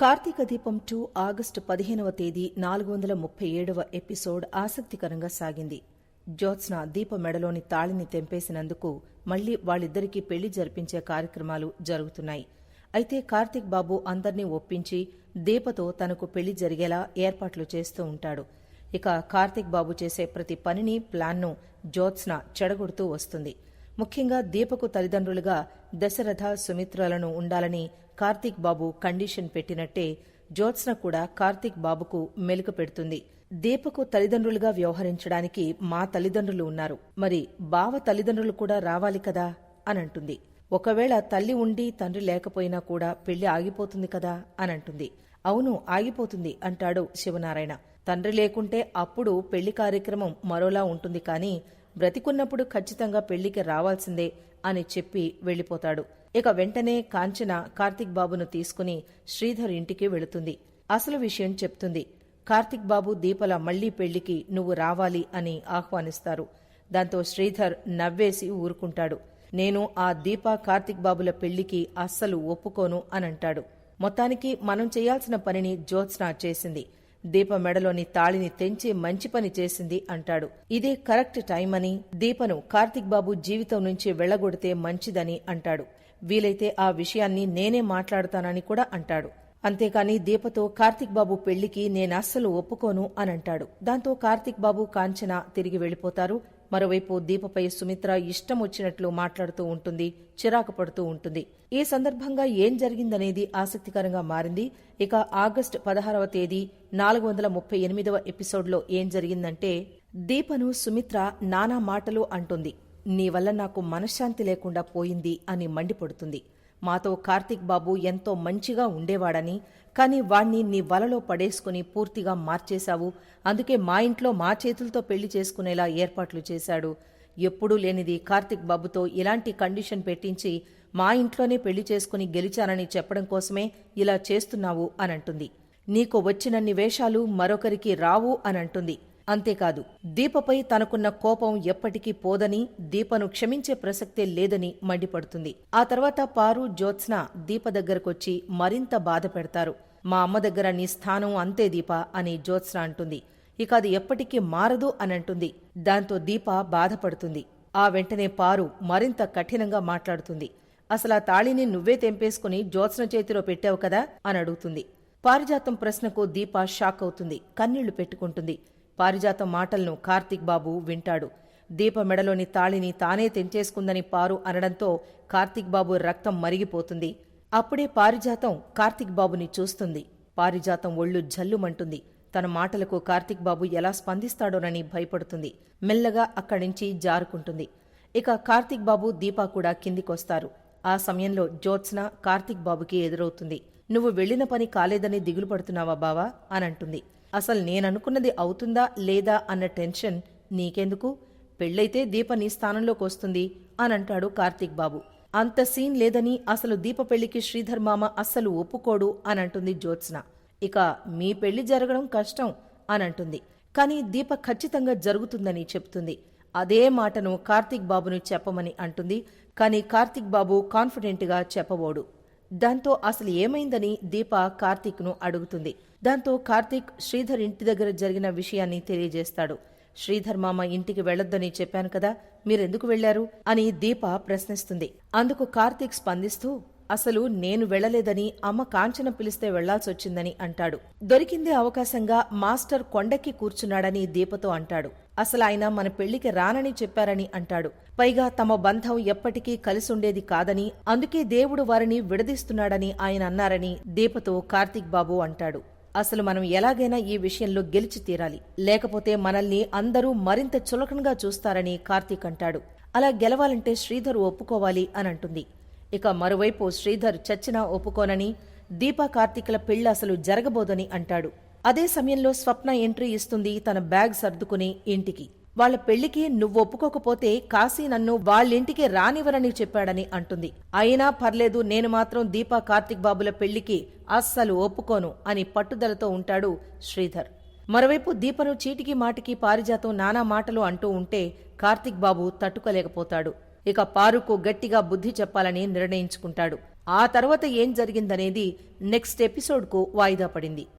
కార్తీక దీపం two August పదిహేనవ తేదీ నాలుగు వందల ముప్పై ఏడవ ఎపిసోడ్ ఆసక్తికరంగా సాగింది. జ్యోత్స్న దీప మెడలోని తాళిని తెంపేసినందుకు మళ్ళీ వాళ్ళిద్దరికీ పెళ్ళి జరిపించే కార్యక్రమాలు జరుగుతున్నాయి. అయితే కార్తీక్ బాబు అందర్నీ ఒప్పించి దీపతో తనకు పెళ్ళి జరిగేలా ఏర్పాట్లు చేస్తూ ఉంటాడు. ఇక కార్తీక్ బాబు చేసే ప్రతి పనిని ప్లాన్ను జ్యోత్స్న చెడగొడుతూ వస్తుంది. ముఖ్యంగా దీపకు తల్లిదండ్రులుగా దశరథ సుమిత్రలను ఉండాలని కార్తీక్ బాబు కండిషన్ పెట్టినట్టే జ్యోత్స్న కూడా కార్తీక్ బాబుకు మెలుకు పెడుతుంది. దీపకు తల్లిదండ్రులుగా వ్యవహరించడానికి మా తల్లిదండ్రులు ఉన్నారు. మరి బావ తల్లిదండ్రులు కూడా రావాలి కదా? అనంటుంది. ఒకవేళ తల్లి ఉండి తండ్రి లేకపోయినా కూడా పెళ్ళి ఆగిపోతుంది కదా? అనంటుంది. అవును ఆగిపోతుంది అంటాడు శివనారాయణ. తండ్రి లేకుంటే అప్పుడు పెళ్ళి కార్యక్రమం మరోలా ఉంటుంది కానీ బ్రతికున్నప్పుడు ఖచ్చితంగా పెళ్ళికి రావాల్సిందే అని చెప్పి వెళ్ళిపోతాడు ఇక వెంటనే కాంచన కార్తిక్ బాబును తీసుకుని శ్రీధర్ ఇంటికి వెళుతుంది. అసలు విషయం చెప్తుంది. కార్తిక్ బాబు దీపల మళ్ళీ పెళ్ళికి నువ్వు రావాలి అని ఆహ్వానిస్తారు. దాంతో శ్రీధర్ నవ్వేసి ఊరుకుంటాడు. నేను ఆ దీప కార్తిక్ బాబుల పెళ్ళికి అస్సలు ఒప్పుకోను అనంటాడు. మొత్తానికి మనం చేయాల్సిన పనిని జ్యోత్స్న చేసింది. దీప మెడలోని తాళిని తెంచి మంచి పని చేసింది అంటాడు. ఇదే కరెక్ట్ టైం అని దీపను కార్తిక్ బాబు జీవితం నుంచి వెళ్ళగొడితే మంచిదని అంటాడు. వీలైతే ఆ విషయాన్ని నేనే మాట్లాడతానని కూడా అంటాడు. అంతేకాని దీపతో కార్తిక్ బాబు పెళ్ళికి నేనస్సలు ఒప్పుకోను అనంటాడు. దాంతో కార్తిక్ బాబు కాంచన తిరిగి వెళ్ళిపోతారు మరోవైపు దీపపై సుమిత్ర ఇష్టం వచ్చినట్లు మాట్లాడుతూ ఉంటుంది చిరాకు పడుతూ ఉంటుంది. ఈ సందర్భంగా ఏం జరిగిందనేది ఆసక్తికరంగా మారింది. ఇక ఆగస్టు పదహారవ తేదీ నాలుగు వందల ముప్పై ఎనిమిదవ ఎపిసోడ్లో ఏం జరిగిందంటే దీపను సుమిత్ర నానా మాటలు అంటుంది. నీ వల్ల నాకు మనశ్శాంతి లేకుండా పోయింది అని మండిపడుతుంది. మాతో కార్తిక్ బాబు ఎంతో మంచిగా ఉండేవాడని కానీ వాణ్ణి నీ వలలో పడేసుకుని పూర్తిగా మార్చేశావు. అందుకే మా ఇంట్లో మా చేతులతో పెళ్ళి చేసుకునేలా ఏర్పాట్లు చేశాడు. ఎప్పుడూ లేనిది కార్తిక్ బాబుతో ఇలాంటి కండిషన్ పెట్టించి మా ఇంట్లోనే పెళ్ళి చేసుకుని గెలిచానని చెప్పడం కోసమే ఇలా చేస్తున్నావు అనంటుంది. నీకు వచ్చినన్ని వేషాలు మరొకరికి రావు అనంటుంది. అంతేకాదు దీపపై తనకున్న కోపం ఎప్పటికీ పోదని దీపను క్షమించే ప్రసక్తే లేదని మండిపడుతుంది. ఆ తర్వాత పారు జ్యోత్స్న దీప దగ్గరకొచ్చి మరింత బాధ పెడతారు. మా అమ్మ దగ్గర నీ స్థానం అంతే దీప అని జ్యోత్స్న అంటుంది. ఇక అది ఎప్పటికీ మారదు అనంటుంది. దాంతో దీప బాధపడుతుంది. ఆ వెంటనే పారు మరింత కఠినంగా మాట్లాడుతుంది. అసలు ఆ తాళిని నువ్వే తెంపేసుకుని జ్యోత్స్న చేతిలో పెట్టావు కదా? అని అడుగుతుంది. పారిజాతం ప్రశ్నకు దీప షాక్ అవుతుంది. కన్నీళ్ళు పెట్టుకుంటుంది. పారిజాతం మాటలను కార్తిక్ బాబు వింటాడు. దీప మెడలోని తాళిని తానే తెంచేసుకుందని పారు అనడంతో కార్తీక్ బాబు రక్తం మరిగిపోతుంది. అప్పుడే పారిజాతం కార్తీక్ బాబుని చూస్తుంది. పారిజాతం ఒళ్ళు జల్లుమంటుంది. తన మాటలకు కార్తీక్ బాబు ఎలా స్పందిస్తాడోనని భయపడుతుంది. మెల్లగా అక్కడి నుంచి జారుకుంటుంది. ఇక కార్తీక్ బాబు దీపా కూడా కిందికొస్తారు. ఆ సమయంలో జ్యోత్స్న కార్తీక్ బాబుకి ఎదురవుతుంది. నువ్వు వెళ్ళిన పని కాలేదని దిగులు పడుతున్నావా బావా అనంటుంది అసలు నేననుకున్నది అవుతుందా లేదా అన్న టెన్షన్ నీకెందుకు? పెళ్ళైతే దీప నీ స్థానంలోకి వస్తుంది అనంటాడు కార్తీక్ బాబు. అంత సీన్ లేదని అసలు దీప పెళ్ళికి శ్రీధర్ మామ అస్సలు ఒప్పుకోడు అనంటుంది జ్యోత్స్న. ఇక మీ పెళ్ళి జరగడం కష్టం అనంటుంది కానీ దీప ఖచ్చితంగా జరుగుతుందని చెప్తుంది. అదే మాటను కార్తీక్ బాబును చెప్పమని అంటుంది. కానీ కార్తీక్ బాబు కాన్ఫిడెంట్గా చెప్పబోడు. దాంతో అసలు ఏమైందని దీప కార్తీక్ను అడుగుతుంది. దాంతో కార్తీక్ శ్రీధర్ ఇంటి దగ్గర జరిగిన విషయాన్ని తెలియజేస్తాడు. శ్రీధర్ మామ ఇంటికి వెళ్ళొద్దని చెప్పాను కదా మీరెందుకు వెళ్ళారు అని దీప ప్రశ్నిస్తుంది. అందుకు కార్తీక్ స్పందిస్తూ అసలు నేను వెళ్ళలేదని అమ్మ కాంచన పిలిస్తే వెళ్ళాల్సొచ్చిందని అంటాడు. దొరికిందే అవకాశంగా మాస్టర్ కొండకి కూర్చున్నాడని దీపతో అంటాడు. అసలు ఆయన మన పెళ్ళికి రానని చెప్పారని అంటాడు. పైగా తమ బంధం ఎప్పటికీ కలిసుండేది కాదని అందుకే దేవుడు వారిని విడదీస్తున్నాడని ఆయన అన్నారని దీపతో కార్తీక్ బాబు అంటాడు. అసలు మనం ఎలాగైనా ఈ విషయంలో గెలిచి తీరాలి. లేకపోతే మనల్ని అందరూ మరింత చులకనగా చూస్తారని కార్తీక్ అంటాడు. అలా గెలవాలంటే శ్రీధర్ ఒప్పుకోవాలి అని అంటుంది. ఇక మరోవైపు శ్రీధర్ చచ్చినా ఒప్పుకోనని దీపా కార్తీకుల పెళ్ళి అసలు జరగబోదని అంటాడు. అదే సమయంలో స్వప్న ఎంట్రీ ఇస్తుంది తన బ్యాగ్ సర్దుకుని ఇంటికి. వాళ్ళ పెళ్ళికి నువ్వు ఒప్పుకోకపోతే కాశీ నన్ను వాళ్ళింటికి రానివ్వరని చెప్పాడని అంటుంది. అయినా పర్లేదు నేను మాత్రం దీపా కార్తిక్ బాబుల పెళ్ళికి అస్సలు ఒప్పుకోను అని పట్టుదలతో ఉంటాడు శ్రీధర్. మరోవైపు దీపను చీటికి మాటికి పారిజాతం నానా మాటలు అంటూ ఉంటే కార్తిక్ బాబు తట్టుకోలేకపోతాడు. ఇక పారుకు గట్టిగా బుద్ధి చెప్పాలని నిర్ణయించుకుంటాడు. ఆ తర్వాత ఏం జరిగిందనేది నెక్స్ట్ ఎపిసోడ్కు వాయిదా పడింది.